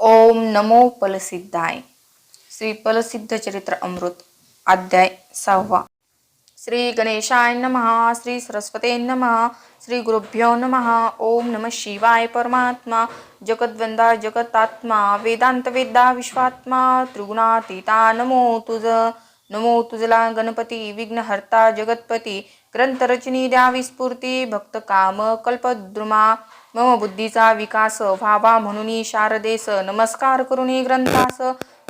ओम नमो पलसिद्धाय. श्री पलसिद्ध चरित्र अमृत अध्याय सहावा. श्री गणेशाय नमः श्री सरस्वते नमः श्री गुरुभ्यो नमः ओम नम शिवाय परमात्मा जगद्वंदा जगतात्मा वेदांत वेदा विश्वात्मा त्रिगुणातीता नमो तुझ नमो तुझला गणपती विघ्नहर्ता जगतपती ग्रंथरचनी द्यावी स्फूर्ती भक्त काम कल्पद्रुमा मम बुद्धीचा विकास व्हावा म्हणून शारदेस नमस्कार करुणी ग्रंथास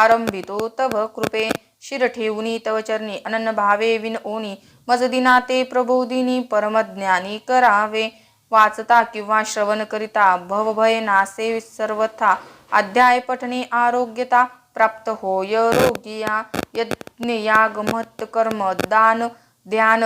आरंभितो तव कृपे. शिर ठेवुनी तव चरणी अनन्न भावे विन ओनी. मज दिना ते प्रबोधिनी परमज्ञानी करावे. वाचता किंवा श्रवण करिता भवभय नासे सर्वथा. अध्याय पठणे आरोग्यता प्राप्त होय रोगिया यज्ञ याग महत्कर्म दान ध्यान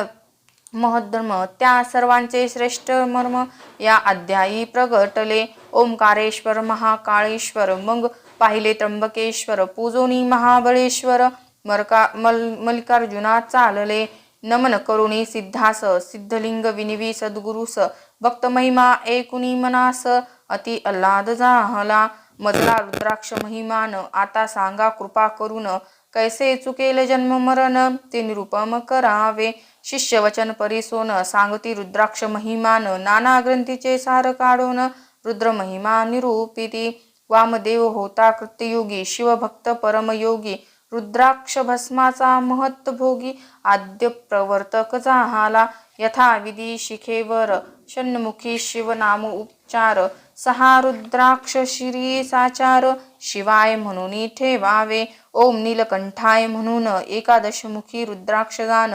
महद्धर्म त्या सर्वांचे श्रेष्ठ मर्म या अध्यायी प्रगटले. ओंकारेश्वर महाकाळेश्वर मग पाहिले त्र्यंबकेश्वर पूजोनी महाबळेश्वर मरका मल मल्लिकार्जुना चालले. नमन करुणी सिद्धास सिद्धलिंग विनिवी सद्गुरुस भक्त महिमा एकुणी मनास अति अल्लाद जाहला. मधला रुद्राक्ष महिमान आता सांगा कृपा करून कैसे चुकेल जन्म मरण? ते निरुपम करावे. शिष्य वचन परिसोन सांगती रुद्राक्ष महिमान. नाना ग्रंथीचे सार काढून रुद्र महिमा निरूपिती. वामदेव होता कृत्ययोगी शिवभक्त परमयोगी. रुद्राक्ष भस्माचा महत्त भोगी. आद्य प्रवर्तक झाला यथाविधी शिखेवर. षण्मुखी शिवनाम चार सहा रुद्राक्ष शिरी साचार शिवाय म्हणून ठेवावे ओम नीलकंठाय म्हणून एकादशमुखी रुद्राक्षदान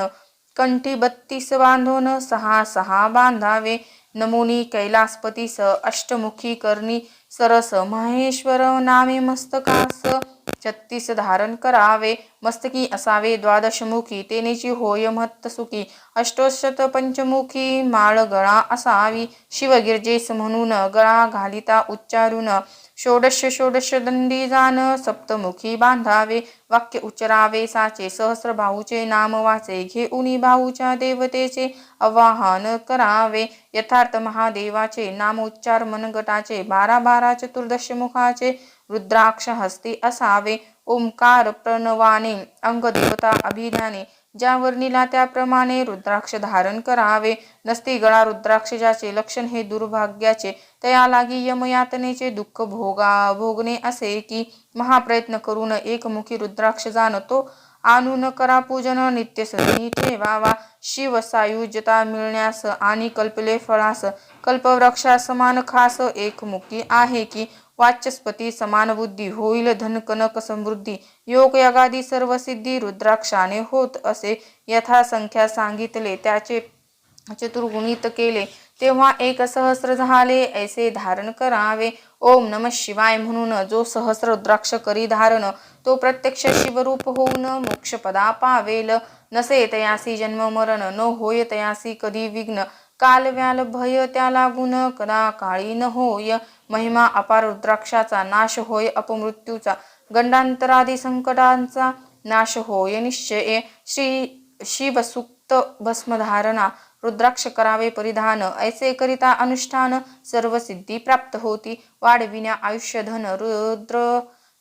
कंठी बत्तीस बांधून सहा सहा बांधावे. नमुनी कैलासपतीस अष्टमुखी करणी सरस महेश्वर नामे मस्तकास. छत्तीस धारण करावे. मस्तकी असावे द्वादशमुखी तेनेची होय महत्सुखी अष्टोशत पंचमुखी माळ गळा असावी. शिवगिरजेस म्हणून गळा घालिता उच्चारून. षोडश षोडश दंडी जान सप्तमुखी बांधावे. वाक्य उच्चरावे साचे सहस्र भाऊचे नाम वाचे. घेऊनी भाऊच्या देवतेचे आवाहन करावे. यथार्थ महादेवाचे नामोच्चार मनगटाचे. बारा बारा चतुर्दश मुखाचे रुद्राक्ष हस्ती असावे. ओंकार प्रणवाने अंगदेवता अभिधाने ज्या वर्णीला त्याप्रमाणे रुद्राक्ष धारण करावे. नसती गळा रुद्राक्ष ज्याचे लक्षण हे दुर्भाग्याचे. तया लागी यमयातनेचे दुःख भोगा भोगणे असे की महाप्रयत्न करून एकमुखी रुद्राक्ष जाणतो. आणून करा पूजन नित्य सदनी ठेवावा. शिव मिळण्यास आणि कल्पले फळास कल्पवृक्षा समान खास एकमुखी आहे की वाचस्पती समान बुद्धी होईल धन कनक समृद्धी योग यगादी सर्व सिद्धी रुद्राक्षाने होत असे. यथासंख्या सांगितले त्याचे चतुर्गुणित केले. तेव्हा एक सहस्र झाले ऐसे धारण करावे. ओम नम शिवाय म्हणून जो सहस्र रुद्राक्ष करी धारण तो प्रत्यक्ष शिवरूप होऊन मोक्षपदा पावेल नसे तयासी जन्म मरण न होय तयासी कधी विघ्न. काल व्याल भय त्या लागून कदा काळी न होय. महिमा अपार रुद्राक्षाचा नाश होय अपमृत्यूचा. गंडांतरादी संकटांचा नाश होय निश्चय. श्री शिवसुक्त भस्मधारणा रुद्राक्ष करावे परिधान. ऐसे करिता अनुष्ठान सर्व सिद्धी प्राप्त होती. वाढविण्या आयुष्य धन रुद्र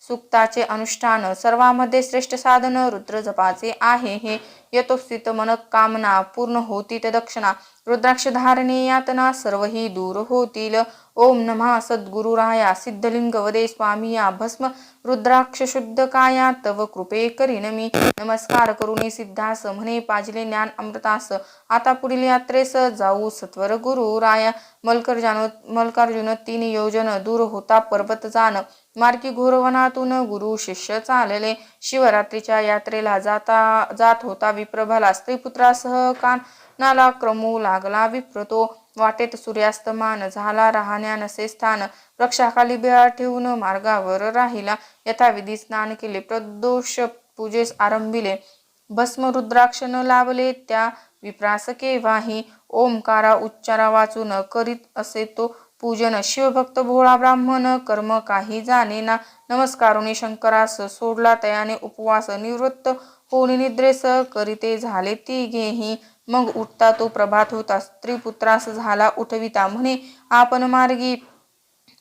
सुक्ताचे अनुष्ठान सर्वांमध्ये श्रेष्ठ साधन रुद्र जपाचे आहे. हे यतोस्थित मनकामना पूर्ण होती ते दक्षिणा रुद्राक्ष धारणे यातना सर्वही दूर होतील. ओम नमः सद्गुरुराया सिद्धलिंग वदे स्वामी. या भस्म रुद्राक्ष शुद्ध काया तव कृपे करीन मी. नमस्कार करुणी सिद्धास म्हणे पाजले ज्ञान अमृतास. आता पुढील यात्रेस जाऊ सत्वर गुरु राया मल्कर्जानो मल्कार्जुन तीन योजन दूर होता पर्वत जाण. मार्गी घोरवनातून गुरु शिष्य चालले. शिवरात्रीच्या यात्रेला जाता जात होता विप्रभाला. स्त्रीपुत्रासह नाला क्रमू लागला विप्रतो. वाटेत सूर्यास्तमान झाला राहण्या नसे स्थान. वृक्षाखाली बिळा ठेवून मार्गावर राहिला. यथाविधी स्नान केले प्रदोष पूजेस आरंभिले. भस्म रुद्राक्ष न लाभले त्या विप्रास केव्हाही? ओमकारा उच्चारा वाचून करीत असे तो पूजन. शिवभक्त भोळा ब्राह्मण कर्म काही जाणे ना नमस्कारुणी शंकरास सोडला तयाने उपवास निवृत्त. कोणी निद्रेस करीते झाले ती घेही मग उठता तो प्रभात होता. स्त्री पुत्रास झाला उठविता म्हणे आपण मार्गी.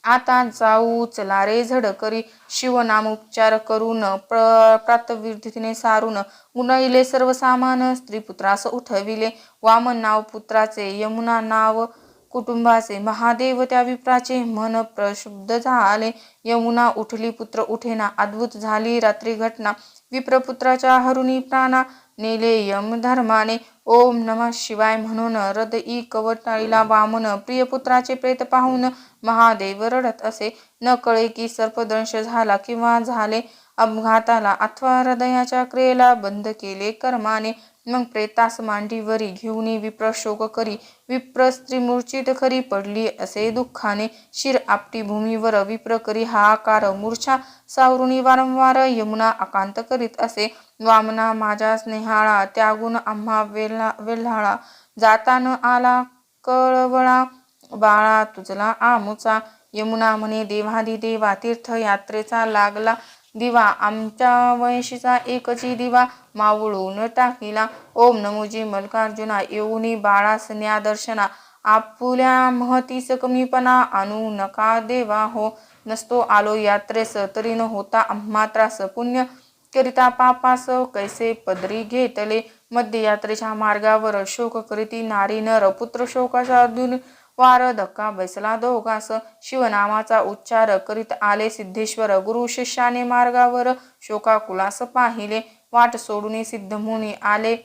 आता जाऊ चला रे झड करी शिवनामोपचार करून प्रातविधीने सारून. गुणविले सर्व सामान स्त्रीपुत्रास उठविले. वामन नाव पुत्राचे यमुना नाव कुटुंबाचे महादेव त्या विप्राचे. मन प्रशुद्ध झाले. यमुना उठली पुत्र उठेना. अद्भुत झाली रात्री घटना. विप्रपुत्राच्या हरुणी प्राणा नेले यम धर्माने. ओम नमः शिवाय म्हणून हृदयी कवटाळीला वामन. प्रियपुत्राचे प्रेत पाहून महादेव रडत असे. न कळे की सर्पदंश झाला किंवा झाले. अपघाताला अथवा हृदयाच्या क्रियेला बंद केले कर्माने. मग प्रेतास मांडीवरी घेऊन विप्र शोक करी. विप्र स्त्री मूर्छित खरी पडली असे दुःखाने. शिर आपटी भूमीवर विप्र करी. हाकार मूर्छा सावरुणी वारंवार यमुना आकांत करीत असे. वामना माझ्या स्नेहाळा त्यागून आम्हा वेल्हा वेल्हाळा. जाता न आला कळवळा. बाळा तुझला आमुचा. यमुना म्हणे देवादी देवा तीर्थयात्रेचा लागला. दिवा आमच्या वंशीचा एकची दिवा मावळून टाकिला. ओम नमोजी मल्कार्जुना येऊनी बाळास दर्शना. आपुल्या महतीस कमीपणा आणू नका देवा हो. नसतो आलो यात्रेस तरी न होता आम्हा त्रास. पुण्य करिता पापास कैसे पदरी घेतले? मध्ययात्रेच्या मार्गावर शोक करीती नारी नर पुत्र शोकाचा दुन वार धक्का बैसला. दोघास शिवनामाचा उच्चार करीत आले सिद्धेश्वर. गुरु शिष्याने मार्गावर शोकाकुलास पाहिले. वाट सोडून सिद्धमुनी आले.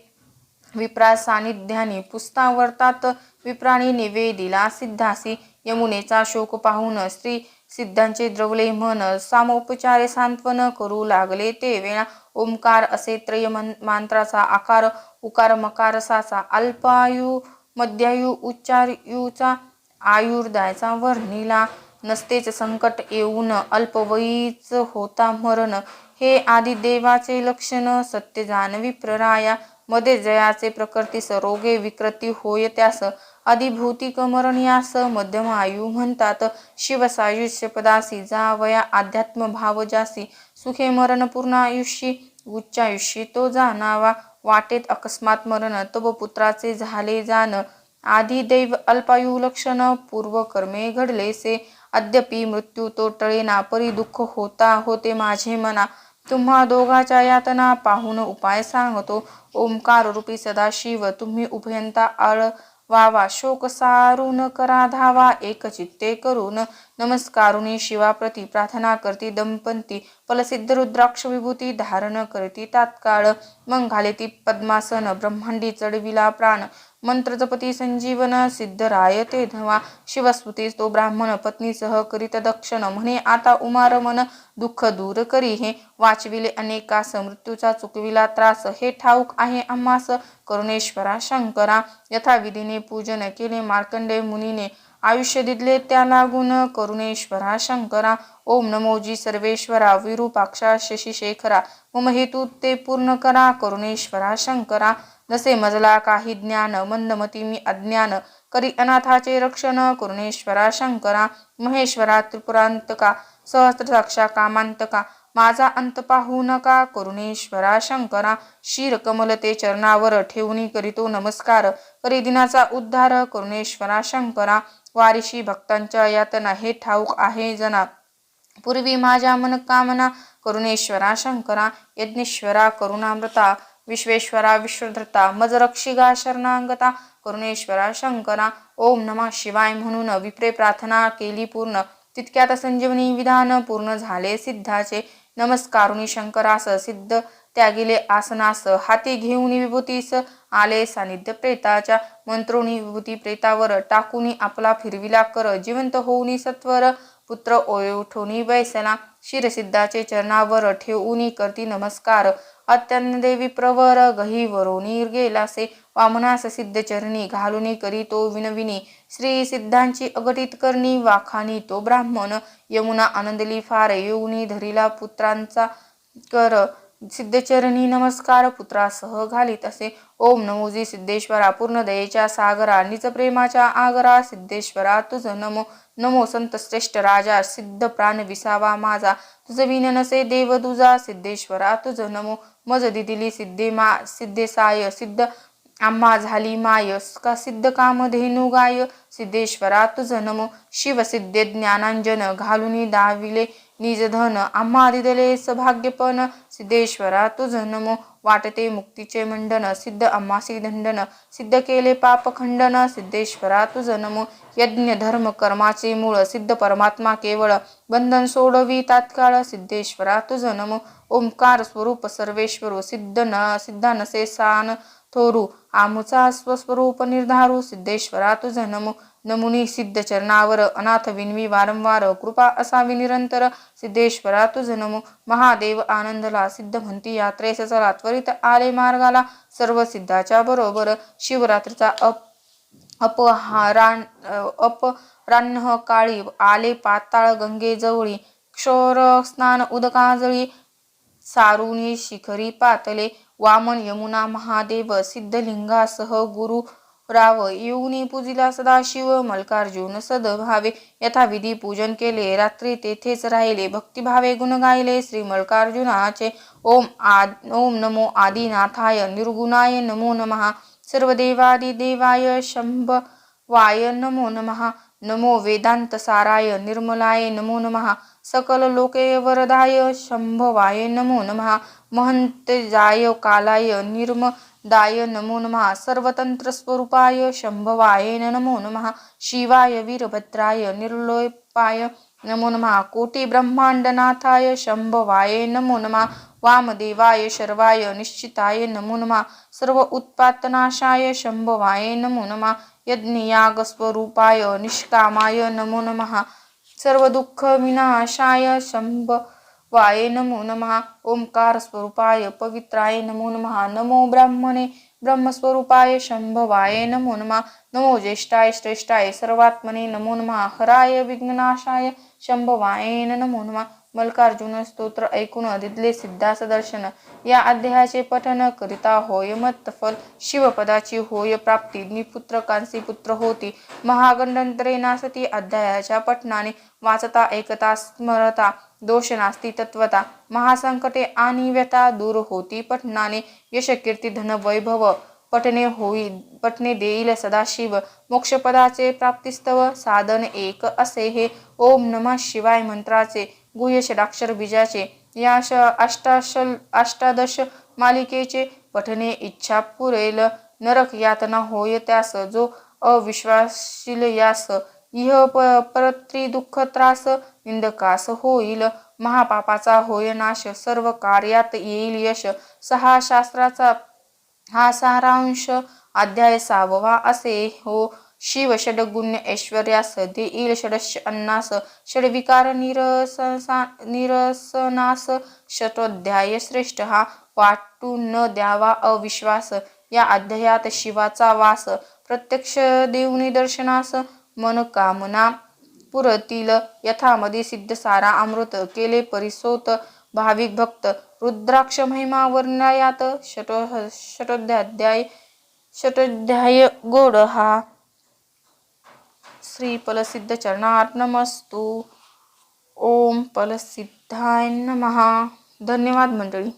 विप्रा सानिध्याने पुस्तावर्तात विप्राणी निवेदिला. सिद्धासी यमुनेचा शोक पाहून स्त्री सिद्धांचे द्रवले मन सामोपचारे सांत्वन करू लागले. ते वेळा ओंकार असे त्रय मंत्राचा आकार उकार मकार साचा. अल्पायू मध्यायू उच्चारयूचा आयुर्दायचा वर्णिला. नसतेच संकट येऊन अल्पवयीच होता मरण. हे आदी देवाचे लक्षण सत्य जानवी प्रराया. मध्ये जयाचे प्रकृतीस रोगे विकृती होय त्यास. अधिभूतिक मरण यास मध्यम आयु म्हणतात. शिवसायुष्य पदासी जावया अध्यात्म भाव जासी सुखे मरण पूर्ण आयुष्यी उच्चायुष्यी तो जाणावा. वाटेत अकस्मात मरण तव पुत्राचे झाले जाण आधी दैव अल्पायु लक्षण घडले घडलेसे अद्यपि मृत्यू तो टळेना परी दुःख होता होते माझे मना. तुम्हा दोघाच्या यातना पाहून उपाय सांगतो. ओंकार रूपी सदाशिव तुम्ही उभयंता आळ वावा शोक सारून करा धावा एक चित्ते करून नमस्कारुणी शिवाप्रती प्रार्थना करती दंपती फलसिद्ध रुद्राक्ष विभूती धारण करती तात्काळ मग घाले ती पद्मासन ब्रह्मांडी चढविला प्राण मंत्रजपती संजीवन सिद्धराय ते धवा. शिवस्मृती तो ब्राह्मण पत्नीसह करीत दक्षण म्हणे आता उमार मन दुःख दूर करी हे. वाचविले अनेकास मृत्यूचा चुकविला त्रास. हे ठाऊक आहे आम्हास करुणेश्वरा शंकरा. यथाविधीने पूजन केले मार्कंडे मुनीने. आयुष्य दिले त्या लागून करुणेश्वरा शंकरा. ओम नमोजी सर्वेश्वरा. विरूपाक्षा शशिशेखरा. मम हेतू ते पूर्ण करा. करुणेश्वरा शंकरा. जसे मजला काही ज्ञान मंदमती मी अज्ञान करी अनाथाचे रक्षण करुणेश्वरा शंकरा महेश्वरा त्रिपुरांतका सहस्त्रसाक्षा कामांतका माझा अंत पाहू नका करुणेश्वरा शंकरा शिर कमलते चरणावर ठेवून करीतो नमस्कार करी दिनाचा उद्धार करुणेश्वरा शंकरा वारिशी भक्तांच्या यातना हे ठाऊक आहे जना. पूर्वी माझ्या मनकामना करुणेश्वरा शंकरा यज्ञेश्वरा करुणामृता विश्वेश्वरा विश्वधृता मजरक्षिगा शरणांगता करुणेश्वरा शंकरा ओम नमः शिवाय म्हणून विप्रे प्रार्थना केली पूर्ण. तितक्यात संजीवनी विधान पूर्ण झाले सिद्धाचे. नमस्कारुणी शंकरास सिद्ध त्यागिले आसनास. हाती घेऊन विभूतीस आले सानिध्य प्रेताच्या. मंत्रोनी विभूती प्रेतावर टाकूनी आपला फिरविला कर. जिवंत होऊनी सत्वर पुत्र ओळठोनी बैसला. शिरसिद्धाचे चरणावर ठेवूनी करती नमस्कार. अत्यंत देवी प्रवर गहीवरोनी गेलासे. वामनास सिद्ध चरणी घालुनी करी तो विनविनी. श्री सिद्धांची अगटित करणी वाखानी तो ब्राह्मण. यमुना आनंदली फार येऊनी धरिला पुत्रांचा कर. सिद्धचरणी नमस्कार पुत्रासह घालीत असे. ओम नमोजी सिद्धेश्वरा पूर्ण दयेच्या सागरा निज प्रेमाच्या आगरा. सिद्धेश्वरा तुझ नमो. नमो संत श्रेष्ठ राजा सिद्ध प्राण विसावा माझा. तुझ विन नसे देव तुझा सिद्धेश्वरा तुझ नमो. मज दिदिली सिद्धे मा सिद्धेसाय सिद्ध आम्हा झाली माय. का सिद्ध कामधेनु गाय? सिद्धेश्वरा तुझ नमो. शिवसिद्धे ज्ञानांजन घालुनी दाविले निजधन आम्हा दिदले सभाग्यपन सिद्धेश्वरा तुझ नमो. वाटते मुक्तीचे मंडन सिद्ध अम्मासी दंडन सिद्ध केले पाप खंडन सिद्धेश्वरा तु नमो यज्ञ धर्म कर्माचे मूळ सिद्ध परमात्मा केवळ बंधन सोडवी तात्काळ सिद्धेश्वरा तु नमो ओंकार स्वरूप सर्वेश्वरू सिद्ध न सिद्धा नसे सान थोरू आमुचा स्वस्वरूप निर्धारू सिद्धेश्वरा तु नमो नमुनी सिद्ध चरणावर अनाथ विनवी वारंवार कृपा असावी निरंतर. सिद्धेश्वरा तुझ नमो महादेव आनंदला सिद्ध म्हणती यात्रेस चला त्वरित आले मार्गाला. सर्व सिद्धाच्या बरोबर शिवरात्रीचा अप अपहारान अपरान्ह काळी आले पाताळ गंगेजवळी. क्षोर स्नान उदकाजळी सारुणी शिखरी पातले. वामन यमुना महादेव सिद्धलिंगासह गुरु राव येऊनी पूजिला सदाशिव मल्कार्जुन सदभावे यथाविधी पूजन केले रात्री तेथेच राहिले. भक्तिभावे गुण गायले श्री मल्कार्जुनाचे. ओम आद ओम नमो आदिनाथाय निर्गुणाय नमो नमः सर्वदेवादिदेवाय शंभवाय नमो नमः नमो वेदांत साराय निर्मलाय नमो नमः सकल लोके वरदाय शंभवाय नमो नमः महंत जाय कालाय दाय नमो नमः। सर्वतंत्र स्वरूपाय शंभवाय नमो नमः। शिवाय वीरभद्राय निर्लोपाय नमो नमः। कोटी ब्रह्मांडनाथाय शंभवाय नमो नमः। वामदेवाय शर्वाय निश्चिताय नमो नमः। सर्व उत्पातनाशाय शंभवाय नमो नमः। यज्ञयाग स्वरूपाय निष्कामाय नमो नमः। सर्व दुःख विनाशाय वाये नमो नमः। ओंकार स्वरूपाय पवित्राय नमो नमः। नमो ब्राह्मणे ब्रह्मस्वरूपाय शंभवाय नमो नमः। नमो ज्येष्ठाय श्रेष्ठाय सर्वात्मने नमो नमः। हराय विघ्ननाशाय शंभवाय नमो नमः। मल्कार्जुन स्तोत्र ऐकून दिदले सिद्धास दर्शन. या अध्यायाचे पठन करिता होय मत्तफल शिवपदाची होय प्राप्ती. निपुत्र कांसी पुत्र होती. महागंडंतरे नासती अध्यायाच्या पठनाने वाचता ऐकता स्मरता दोष नास्ती तत्वता महासंकटे आणि व्यथा दूर होती. पठनाने यश कीर्ती धन वैभव पठणे होई पठणे देईल सदाशिव. मोक्षपदाचे प्राप्तिस्तव साधन एक असे हे. ओम नमः शिवाय मंत्राचे गुह्य षडाक्षर बीजाचे या अष्टाशल अष्टादश मालिकेचे पठणे इच्छा पुरेल. नरक यातना होय त्यास जो अविश्वासील यास. इह प परत्री दुःख त्रास निंदकास होईल. महापापाचा होय नाश सर्व कार्यात येईल यश. सहा शास्त्राचा हा सारांश अध्याय साववा असे हो. शिव षडगुण्य ऐश्वर्यास देईल षडश अन्नास षडविकार निरससा निरसनास. षटोध्याय श्रेष्ठ हा वाटू न द्यावा अविश्वास. या अध्यायात शिवाचा वास प्रत्यक्ष देवनी दर्शनास. मनकामना पुरतील यथामध्ये सिद्ध सारा अमृत केले परिसोत. भाविक भक्त रुद्राक्ष महिमा वर्णयात. षटो षटोध्याध्याय षटोध्याय गोड हा श्री फलसिद्ध चरणार्पणमस्तु ओम फलसिद्धाय नमः। धन्यवाद मंडळी।